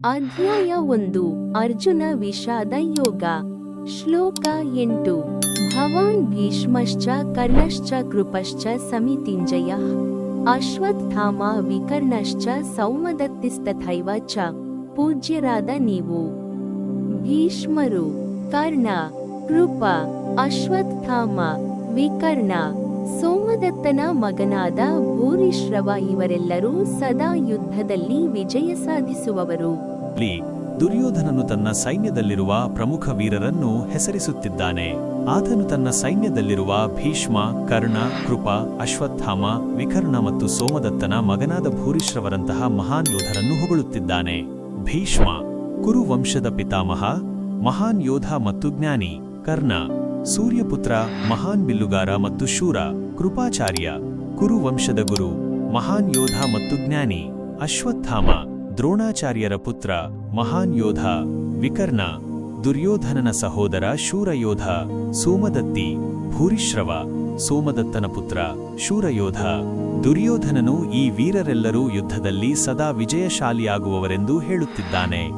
ಅಧ್ಯಾಯ ಒಂದು ಅರ್ಜುನ ವಿಷಾದ ಯೋಗ ಶ್ಲೋಕ ಎಂಟು ಭವಾನ್ ಭೀಷ್ಮಶ್ಚ ಕರ್ಣಶ್ಚ ಕೃಪಶ್ಚ ಸಮಿತಿಂಜಯ ಅಶ್ವತ್ಥಾಮ ವಿಕರ್ಣಶ್ಚ ಸೌಮದತ್ತಿಸ್ತಥೈವ ಚ ಪೂಜ್ಯರಾದ ನೀವು ಭೀಷ್ಮರು ಕರ್ಣ ಕೃಪ ಅಶ್ವತ್ಥಾಮ ವಿಕರ್ಣ ಸೋಮದತ್ತನ ಮಗನಾದ ಭೂರಿಶ್ರವ ಇವರೆಲ್ಲರೂ ಸದಾ ಯುದ್ಧದಲ್ಲಿ ವಿಜಯ ಸಾಧಿಸುವವರು. ದುರ್ಯೋಧನನು ತನ್ನ ಸೈನ್ಯದಲ್ಲಿರುವ ಪ್ರಮುಖ ವೀರರನ್ನು ಹೆಸರಿಸುತ್ತಿದ್ದಾನೆ. ಆತನು ತನ್ನ ಸೈನ್ಯದಲ್ಲಿರುವ ಭೀಷ್ಮ, ಕರ್ಣ, ಕೃಪ, ಅಶ್ವತ್ಥಾಮ, ವಿಕರ್ಣ ಮತ್ತು ಸೋಮದತ್ತನ ಮಗನಾದ ಭೂರಿಶ್ರವರಂತಹ ಮಹಾನ್ ಯೋಧರನ್ನು ಹೊಗಳುತ್ತಿದ್ದಾನೆ. ಭೀಷ್ಮ ಕುರು ವಂಶದ ಪಿತಾಮಹ, ಮಹಾನ್ ಯೋಧ ಮತ್ತು ಜ್ಞಾನಿ, ಕರ್ಣ. ಸೂರ್ಯಪುತ್ರ, ಮಹಾನ್ ಬಿಲ್ಲುಗಾರ ಮತ್ತು ಶೂರ, ಕೃಪಾಚಾರ್ಯ, ಕುರು ವಂಶದ ಗುರು, ಮಹಾನ್ ಯೋಧ ಮತ್ತು ಜ್ಞಾನಿ, ಅಶ್ವತ್ಥಾಮ, ದ್ರೋಣಾಚಾರ್ಯರ ಪುತ್ರ, ಮಹಾನ್ ಯೋಧ, ವಿಕರ್ಣ, ದುರ್ಯೋಧನನ ಸಹೋದರ ಶೂರಯೋಧ ಸೋಮದತ್ತಿ, ಭೂರಿಶ್ರವ, ಸೋಮದತ್ತನ ಪುತ್ರ ಶೂರಯೋಧ ದುರ್ಯೋಧನನು ಈ ವೀರರೆಲ್ಲರೂ ಯುದ್ಧದಲ್ಲಿ ಸದಾ ವಿಜಯಶಾಲಿಯಾಗುವವರೆಂದು ಹೇಳುತ್ತಿದ್ದಾನೆ.